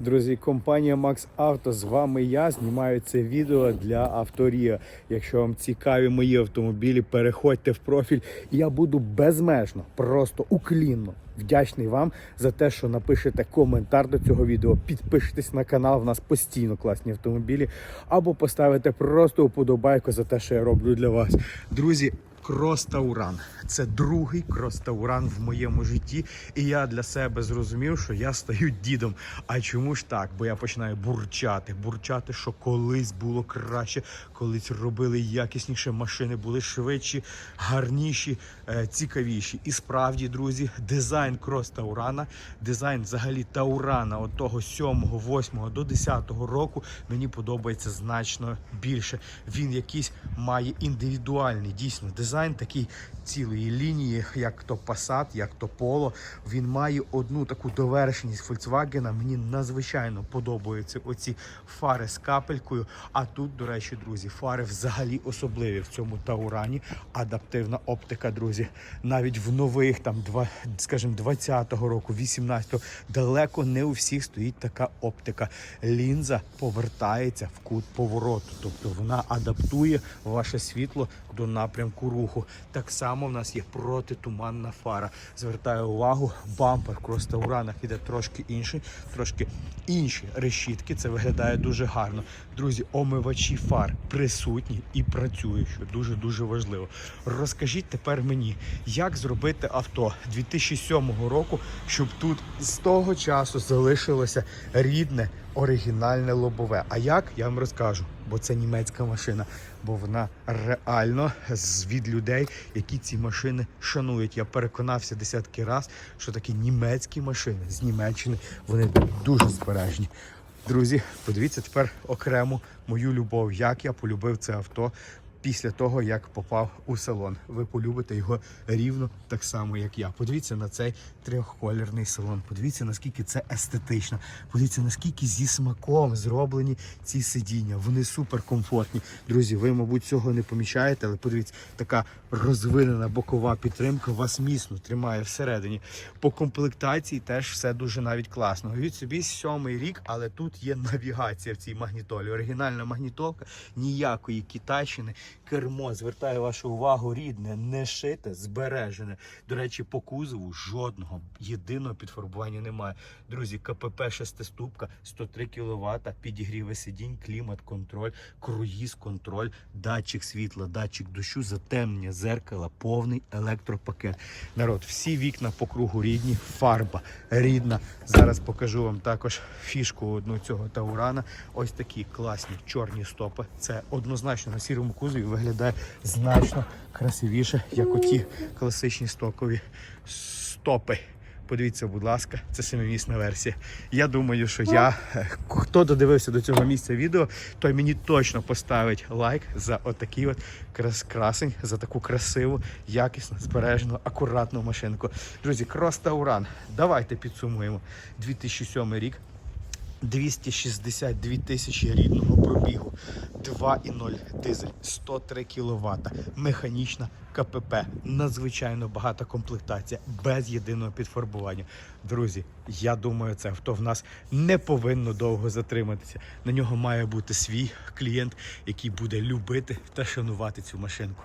Друзі, компанія Max Auto, з вами я знімаю це відео для авторія. Якщо вам цікаві мої автомобілі, переходьте в профіль. І я буду безмежно, просто уклінно вдячний вам за те, що напишете коментар до цього відео. Підпишитесь на канал, в нас постійно класні автомобілі, або поставите просто уподобайку за те, що я роблю для вас. Друзі, Крос-Тауран. Це другий крос-Тауран в моєму житті. І я для себе зрозумів, що я стаю дідом. А чому ж так? Бо я починаю бурчати, бурчати, що колись було краще, колись робили якісніше машини, були швидші, гарніші, е, цікавіші. І справді, друзі, дизайн крос-Таурана, дизайн взагалі Таурана от того 7, 8 до 10 року мені подобається значно більше. Він якийсь має індивідуальний дійсно дизайн такий цілої лінії, як то Passat, як то Polo. Він має одну таку довершеність Volkswagen. Мені надзвичайно подобаються оці фари з капелькою. А тут, до речі, друзі, фари взагалі особливі в цьому Таурані. Адаптивна оптика, друзі. Навіть в нових, там, два, скажімо, 20-го року, 18-го, далеко не у всіх стоїть така оптика. Лінза повертається в кут повороту, тобто вона адаптує ваше світло до напрямку руху. Так само в нас є протитуманна фара. Звертаю увагу, бампер в крос-тауранах іде трошки інший, трошки інші решітки. Це виглядає дуже гарно. Друзі, омивачі фар присутні і працюють, що дуже дуже важливо. Розкажіть тепер мені, як зробити авто 2007 року, щоб тут з того часу залишилося рідне оригінальне лобове. А як я вам розкажу, бо це німецька машина, бо вона реально звід від людей, які ці машини шанують. Я переконався десятки раз, що такі німецькі машини з Німеччини вони дуже збережні. Друзі, подивіться тепер окремо мою любов, як я полюбив це авто. Після того, як попав у салон, ви полюбите його рівно так само, як я. Подивіться на цей трьохколірний салон. Подивіться, наскільки це естетично. Подивіться, наскільки зі смаком зроблені ці сидіння. Вони супер комфортні. Друзі, ви, мабуть, цього не помічаєте, але подивіться, така розвинена бокова підтримка вас міцно тримає всередині. По комплектації теж все дуже навіть класно. Від собі сьомий рік, але тут є навігація в цій магнітолі. Оригінальна магнітолка, ніякої китайщини. Кермо звертаю вашу увагу, рідне, не шите, збережене. До речі, по кузову жодного єдиного підфарбування немає. Друзі, КПП шестиступка, 103 кВт, підігріви сидінь, клімат, контроль, круїз, контроль, датчик світла, датчик дощу, затемнення, зеркала, повний електропакет. Народ, всі вікна по кругу рідні, фарба рідна. Зараз покажу вам також фішку одну цього таурана. Ось такі класні чорні стопи. Це однозначно на сірому кузові виглядає значно красивіше, як оті класичні стокові стопи. Подивіться, будь ласка, це семимісна версія. Я думаю, що я, е, хто додивився до цього місця відео, той мені точно поставить лайк за отакий от крас красень, за таку красиву, якісну, збережену, акуратну машинку. Друзі, крос Тауран. Давайте підсумуємо. 2007 рік. 262 тисячі рідного пробігу, 2,0 дизель, 103 кВт, механічна КПП, надзвичайно багата комплектація, без єдиного підфарбування. Друзі, я думаю, це авто в нас не повинно довго затриматися. На нього має бути свій клієнт, який буде любити та шанувати цю машинку.